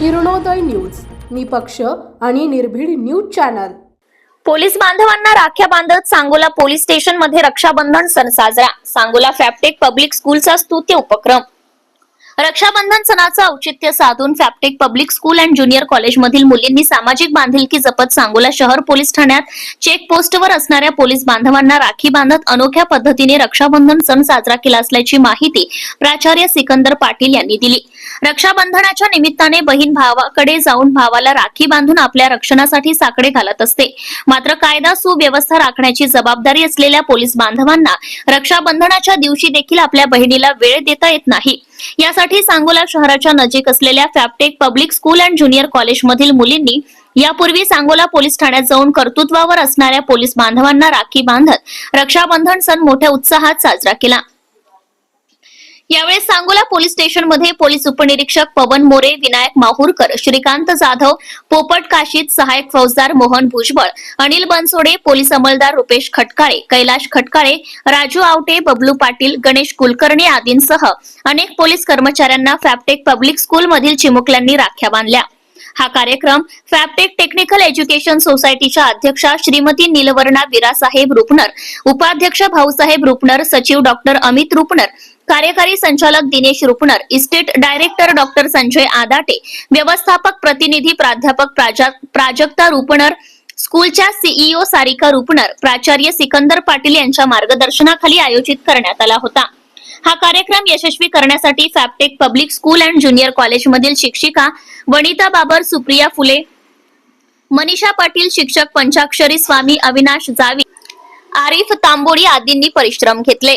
Kiranoday news निपक्ष आणि निर्भीड न्यूज चॅनल. पोलीस बांधवांना राख्या बांधत सांगोला पोलीस स्टेशनमध्ये रक्षाबंधन सण साजरा. सांगोला फॅपटेक पब्लिक स्कूलचा स्तुत्य उपक्रम. रक्षाबंधन सणाचं औचित्य साधून Fabtech public school and junior कॉलेजमधील मुलींनी सामाजिक बांधिलकी जपत सांगोला शहर पोलीस ठाण्यात चेक पोस्टवर असणाऱ्या पोलीस बांधवांना राखी बांधत अनोख्या पद्धतीने रक्षाबंधन सण साजरा केला असल्याची माहिती प्राचार्य सिकंदर पाटील यांनी दिली. रक्षाबंधनाच्या निमित्ताने बहीण भावाकडे जाऊन भावाला राखी बांधून आपल्या रक्षणासाठी साकडे घालत असते. मात्र कायदा सुव्यवस्था राखण्याची जबाबदारी असलेल्या पोलीस बांधवांना रक्षाबंधनाच्या दिवशी देखील आपल्या बहिणीला वेळ देता येत नाही. यासाठी सांगोला शहराच्या नजीक असलेल्या Fabtech public school and junior कॉलेजमधील मुलींनी यापूर्वी सांगोला पोलीस ठाण्यात जाऊन कर्तृत्वावर असणाऱ्या पोलीस बांधवांना राखी बांधत रक्षाबंधन सण मोठ्या उत्साहात साजरा केला. यावेळी सांगोला पोलीस स्टेशनमध्ये पोलीस उपनिरीक्षक पवन मोरे विनायक माहूरकर श्रीकांत जाधव पोपट काशीत सहायक फौजदार मोहन भुजबळ अनिल बनसोडे पोलीस अंमलदार रुपेश खटकाळे कैलाश खटकाळे राजू आवटे बबलू पाटील गणेश कुलकर्णी आदींसह अनेक पोलीस कर्मचाऱ्यांना फॅपटेक पब्लिक स्कूल मधील चिमुकल्यांनी राख्या बांधल्या. हा कार्यक्रम फॅपटेक टेक्निकल एज्युकेशन सोसायटीच्या अध्यक्षा श्रीमती नीलवर्णा विरासाहेब रुपनर उपाध्यक्ष भाऊसाहेब रुपनर सचिव डॉक्टर अमित रुपनर कार्यकारी संचालक Dinesh Rupnar estate director doctor Sanjay Adate व्यवस्थापक प्रतिनिधी प्राध्यापक प्राजा- प्राजक्ता रुपणर स्कूलच्या सीईओ सारिका रुपणर प्राचार्य सिकंदर पाटील यांच्या मार्गदर्शनाखाली आयोजित करण्यात आला होता. हा कार्यक्रम यशस्वी करण्यासाठी Fabtech public school and junior कॉलेजमधील शिक्षिका वनिता बाबर सुप्रिया फुले मनीषा पाटील शिक्षक पंचाक्षरी स्वामी अविनाश जावी आरिफ तांबोडी आदींनी परिश्रम घेतले.